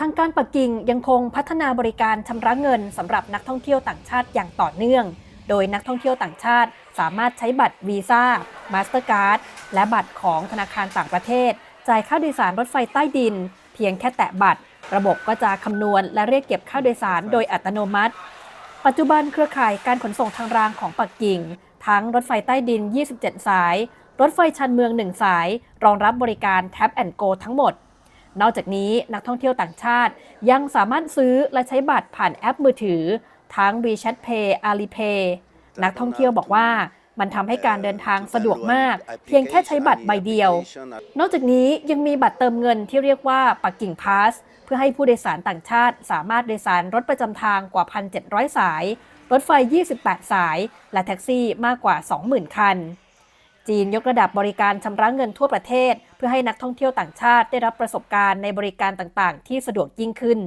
ทางการปักกิ่งยังคงพัฒนาบริการชำระเงินสำหรับนักท่องเที่ยวต่างชาติอย่างต่อเนื่อง โดยนักท่องเที่ยวต่างชาติ สามารถใช้บัตรวีซ่ามาสเตอร์การ์ดและบัตรของธนาคารต่างประเทศ จ่ายค่าโดยสารรถไฟใต้ดิน เพียงแค่แตะบัตร ระบบก็จะคำนวณและเรียกเก็บค่าโดยสารโดยอัตโนมัติ ปัจจุบันเครือข่ายการขนส่งทางรางของปักกิ่ง ทั้งรถไฟใต้ดิน 27 สาย รถไฟชันเมือง 1 สาย รองรับบริการ Tap and Go ทั้งหมด นอกจากนี้นักท่องเที่ยวต่างชาติ ยังสามารถซื้อและใช้บัตรผ่านแอปมือถือ ทั้ง WeChat Pay Alipay นักท่องเที่ยวบอกว่ามันทำให้การเดินทางสะดวกมาก เพียงแค่ใช้บัตรใบเดียว นอกจากนี้ยังมีบัตรเติมเงินที่เรียกว่าปักกิ่งพาสเพื่อให้ผู้โดยสารต่างชาติ สามารถโดยสารรถประจำทางกว่า 1,700 สาย รถไฟ 28 สาย และแท็กซี่มากกว่า 20,000 คัน จีนยกระดับบริการชำระเงินทั่วประเทศ เพื่อให้นักท่องเที่ยวต่างชาติได้รับประสบการณ์ในบริการต่างๆ ที่สะดวกยิ่งขึ้น